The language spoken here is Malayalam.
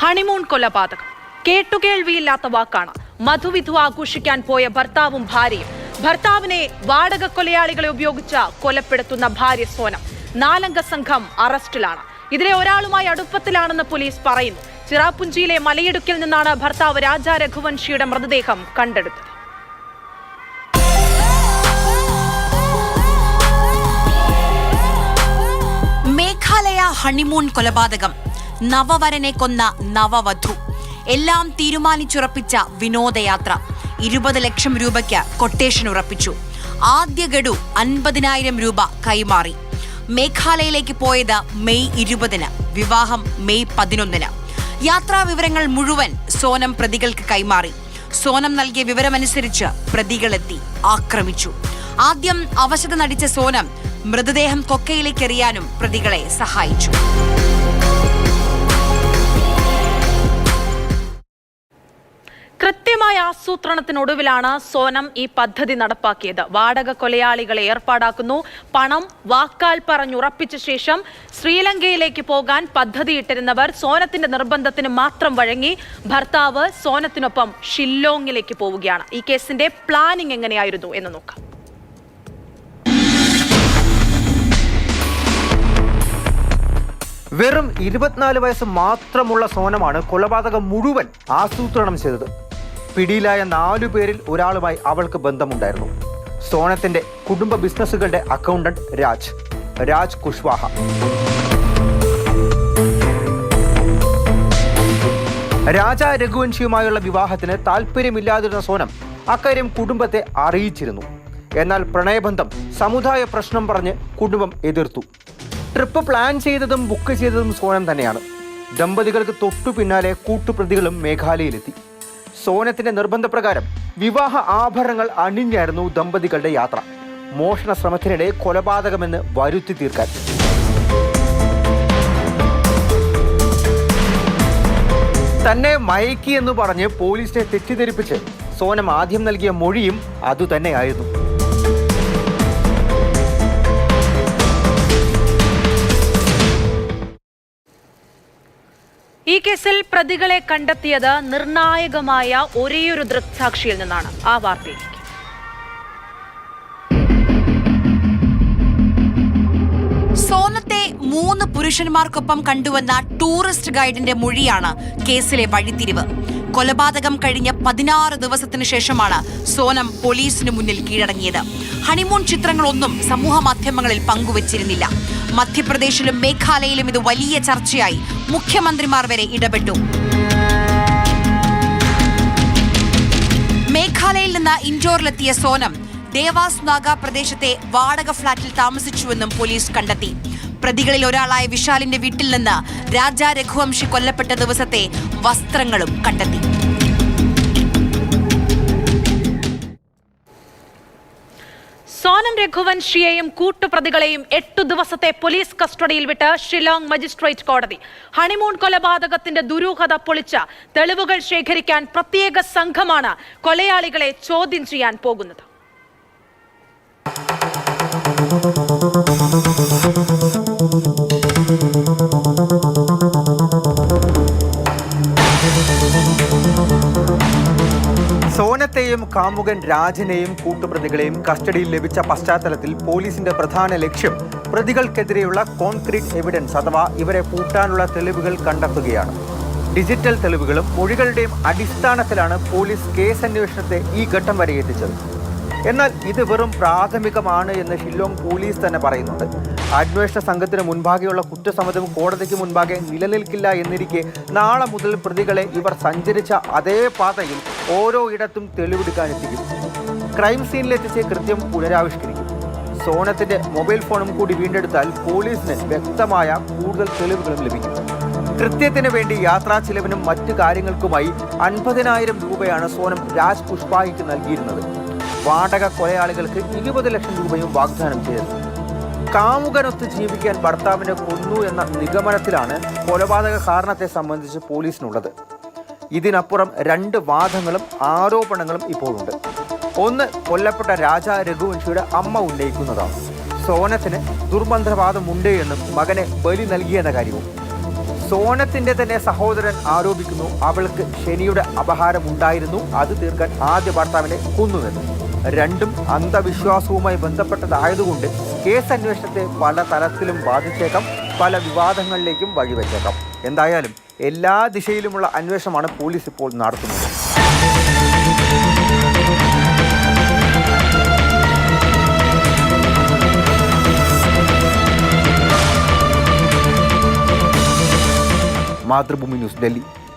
ഹണിമൂൺ കൊലപാതകം. കേട്ടുകേൾവിയില്ലാത്ത വാക്കാണ്. മധുവിധു ആഘോഷിക്കാൻ പോയ ഭർത്താവും ഭാര്യയും. ഭർത്താവിനെ വാടക കൊലയാളികളെ ഉപയോഗിച്ച കൊലപ്പെടുത്തുന്ന ഭാര്യ സോനം. നാലംഗ സംഘം അറസ്റ്റിലാണ്. ഇതിലെ ഒരാളുമായി അടുപ്പത്തിലാണെന്ന് പോലീസ് പറയുന്നു. ചിറാപ്പുഞ്ചിയിലെ മലയിടുക്കിൽ നിന്നാണ് ഭർത്താവ് രാജാ രഘുവൻഷിയുടെ മൃതദേഹം കണ്ടെടുത്തത്. മേഘാലയ ഹണിമൂൺ കൊലപാതകം. നവവരനെ കൊന്ന നവവധു. എല്ലാം തീരുമാനിച്ചുറപ്പിച്ച വിനോദയാത്ര. ഇരുപത് ലക്ഷം രൂപയ്ക്ക് കൊട്ടേഷൻ ഉറപ്പിച്ചു. ആദ്യ ഗഡു അൻപതിനായിരം രൂപ കൈമാറി. മേഘാലയയിലേക്ക് പോയത് മെയ് ഇരുപതിന് വിവാഹം മെയ് പതിനൊന്നിന്. യാത്രാ വിവരങ്ങൾ മുഴുവൻ സോനം പ്രതികൾക്ക് കൈമാറി. സോനം നൽകിയ വിവരമനുസരിച്ച് പ്രതികളെത്തി ആക്രമിച്ചു. ആദ്യം അവശത നടിച്ച സോനം മൃതദേഹം കൊക്കയിലേക്ക് എറിയാനും പ്രതികളെ സഹായിച്ചു. കൃത്യമായ ആസൂത്രണത്തിനൊടുവിലാണ് സോനം ഈ പദ്ധതി നടപ്പാക്കിയത്. വാടക കൊലയാളികളെ ഏർപ്പാടാക്കുന്നു. പണം വാക്കാൽ പറഞ്ഞുറപ്പിച്ച ശേഷം ശ്രീലങ്കയിലേക്ക് പോകാൻ പദ്ധതിയിട്ടിരുന്നവർ സോനത്തിന്റെ നിർബന്ധത്തിന് മാത്രം വഴങ്ങി ഭർത്താവ് സോനത്തിനൊപ്പം ഷില്ലോങ്ങിലേക്ക് പോവുകയാണ്. ഈ കേസിന്റെ പ്ലാനിംഗ് എങ്ങനെയായിരുന്നു എന്ന് നോക്കാം. വെറും ഇരുപത്തിനാല് വയസ്സ് മാത്രമുള്ള സോനമാണ് കൊലപാതകം മുഴുവൻ ആസൂത്രണം ചെയ്തത്. പിടിയിലായ നാലു പേരിൽ ഒരാളുമായി അവൾക്ക് ബന്ധമുണ്ടായിരുന്നു. സോണത്തിന്റെ കുടുംബ ബിസിനസ്സുകളുടെ അക്കൗണ്ടന്റ് രാജ്. രാജ് കുഷ്വാഹ. രാജ രഘുവൻഷിയുമായുള്ള വിവാഹത്തിന് താല്പര്യമില്ലാതിരുന്ന സോനം അക്കാര്യം കുടുംബത്തെ അറിയിച്ചിരുന്നു. എന്നാൽ പ്രണയബന്ധം സമുദായ പ്രശ്നം പറഞ്ഞ് കുടുംബം എതിർത്തു. ട്രിപ്പ് പ്ലാൻ ചെയ്തതും ബുക്ക് ചെയ്തതും സോനം തന്നെയാണ്. ദമ്പതികൾക്ക് തൊട്ടു പിന്നാലെ കൂട്ടുപ്രതികളും മേഘാലയയിലെത്തി. സോനത്തിന്റെ നിർബന്ധപ്രകാരം വിവാഹ ആഭരണങ്ങൾ അണിഞ്ഞായിരുന്നു ദമ്പതികളുടെ യാത്ര. മോഷണ ശ്രമത്തിനിടെ കൊലപാതകമെന്ന് വരുത്തി തീർക്കാൻ. തന്നെ മയക്കി എന്ന് പറഞ്ഞ് പോലീസിനെ തെറ്റിദ്ധരിപ്പിച്ച് സോനം ആദ്യം നൽകിയ മൊഴിയും അതുതന്നെയായിരുന്നു. ഈ കേസിൽ പ്രതികളെ കണ്ടെത്തിയത് നിർണായകമായ ഒരേയൊരു ദൃക്സാക്ഷിയിൽ നിന്നാണ്. ആ വാർത്തയിലേക്ക്. സോനത്തെ മൂന്ന് പുരുഷന്മാർക്കൊപ്പം കണ്ടുവന്ന ടൂറിസ്റ്റ് ഗൈഡിന്റെ മൊഴിയാണ് കേസിലെ വഴിത്തിരിവ്. കൊലപാതകം കഴിഞ്ഞ പതിനാറ് ദിവസത്തിനു ശേഷമാണ് സോനം പോലീസിന് മുന്നിൽ കീഴടങ്ങിയത്. ഹണിമൂൺ ചിത്രങ്ങളൊന്നും സമൂഹ മാധ്യമങ്ങളിൽ പങ്കുവച്ചിരുന്നില്ല. മധ്യപ്രദേശിലും മേഘാലയയിലും ഇത് വലിയ ചർച്ചയായി. മുഖ്യമന്ത്രിമാർ വരെ ഇടപെട്ടു. മേഘാലയയിൽ നിന്ന് ഇൻഡോറിലെത്തിയ സോനം ദേവാസ് നാഗ പ്രദേശത്തെ വാടക ഫ്ളാറ്റിൽ താമസിച്ചുവെന്നും പോലീസ് കണ്ടെത്തി. പ്രതികളിൽ ഒരാളായ വിശാലിന്റെ വീട്ടിൽ നിന്ന് രാജാ രഘുവംശി കൊല്ലപ്പെട്ട ദിവസത്തെ വസ്ത്രങ്ങളും കണ്ടെത്തി. സോനം രഘുവൻഷിയെയും കൂട്ടുപ്രതികളെയും എട്ടു ദിവസത്തെ പോലീസ് കസ്റ്റഡിയിൽ വിട്ട് ഷിലോങ് മജിസ്ട്രേറ്റ് കോടതി. ഹണിമൂൺ കൊലപാതകത്തിന്റെ ദുരൂഹത പൊളിച്ച തെളിവുകൾ ശേഖരിക്കാൻ പ്രത്യേക സംഘമാണ് കൊലയാളികളെ ചോദ്യം ചെയ്യാൻ പോകുന്നത്. സോനത്തെയും കാമുകൻ രാജനെയും കൂട്ടുപ്രതികളെയും കസ്റ്റഡിയിൽ ലഭിച്ച പശ്ചാത്തലത്തിൽ പോലീസിന്റെ പ്രധാന ലക്ഷ്യം പ്രതികൾക്കെതിരെയുള്ള കോൺക്രീറ്റ് എവിഡൻസ് അഥവാ ഇവരെ പൂട്ടാനുള്ള തെളിവുകൾ കണ്ടെത്തുകയാണ്. ഡിജിറ്റൽ തെളിവുകളും മൊഴികളുടെയും അടിസ്ഥാനത്തിലാണ് പോലീസ് കേസ് അന്വേഷണത്തെ ഈ ഘട്ടം വരെ എത്തിച്ചത് എന്നാൽ ഇത് വെറും പ്രാഥമികമാണ് എന്ന് ഷില്ലോങ് പോലീസ് തന്നെ പറയുന്നുണ്ട്. അന്വേഷണ സംഘത്തിന് മുൻപാകെയുള്ള കുറ്റസമ്മതം കോടതിക്ക് മുൻപാകെ നിലനിൽക്കില്ല എന്നിരിക്കെ നാളെ മുതൽ പ്രതികളെ ഇവർ സഞ്ചരിച്ച അതേ പാതയിൽ ഓരോ ഇടത്തും തെളിവെടുക്കാനെത്തിക്കും. ക്രൈം സീനിലെത്തിച്ച് കൃത്യം പുനരാവിഷ്കരിക്കും. സോണത്തിന്റെ മൊബൈൽ ഫോണും കൂടി വീണ്ടെടുത്താൽ പോലീസിന് വ്യക്തമായ കൂടുതൽ തെളിവുകളും ലഭിക്കും. കൃത്യത്തിന് വേണ്ടി യാത്രാ ചിലവിനും മറ്റു കാര്യങ്ങൾക്കുമായി അൻപതിനായിരം രൂപയാണ് സോനം രാജ് പുഷ്പായിക്ക് നൽകിയിരുന്നത്. വാടക കൊലയാളികൾക്ക് ഇരുപത് ലക്ഷം രൂപയും വാഗ്ദാനം ചെയ്തത് കാമുകനൊത്ത് ജീവിക്കാൻ ഭർത്താവിനെ കൊന്നു എന്ന നിഗമനത്തിലാണ് കൊലപാതക കാരണത്തെ സംബന്ധിച്ച് പോലീസിനുള്ളത്. ഇതിനപ്പുറം രണ്ട് വാദങ്ങളും ആരോപണങ്ങളും ഇപ്പോഴുണ്ട്. ഒന്ന് കൊല്ലപ്പെട്ട രാജ രഘുവംശിയുടെ അമ്മ ഉന്നയിക്കുന്നതാണ്. സോനത്തിന് ദുർബന്ധവാദമുണ്ട് എന്നും മകനെ ബലി നൽകിയെന്ന കാര്യവും. സോനത്തിന്റെ തന്നെ സഹോദരൻ ആരോപിക്കുന്നു അവൾക്ക് ശനിയുടെ അപഹാരം ഉണ്ടായിരുന്നു അത് തീർക്കാൻ ആദ്യ ഭർത്താവിനെ കൊന്നുവെന്ന്. രണ്ടും അന്ധവിശ്വാസവുമായി ബന്ധപ്പെട്ടതായതുകൊണ്ട് കേസ് അന്വേഷണത്തെ പല തലത്തിലും ബാധിച്ചേക്കാം പല വിവാദങ്ങളിലേക്കും വഴിവെച്ചേക്കാം. എന്തായാലും എല്ലാ ദിശയിലുമുള്ള അന്വേഷണമാണ് പോലീസ് ഇപ്പോൾ നടത്തുന്നത്. മാതൃഭൂമി ന്യൂസ് ഡൽഹി.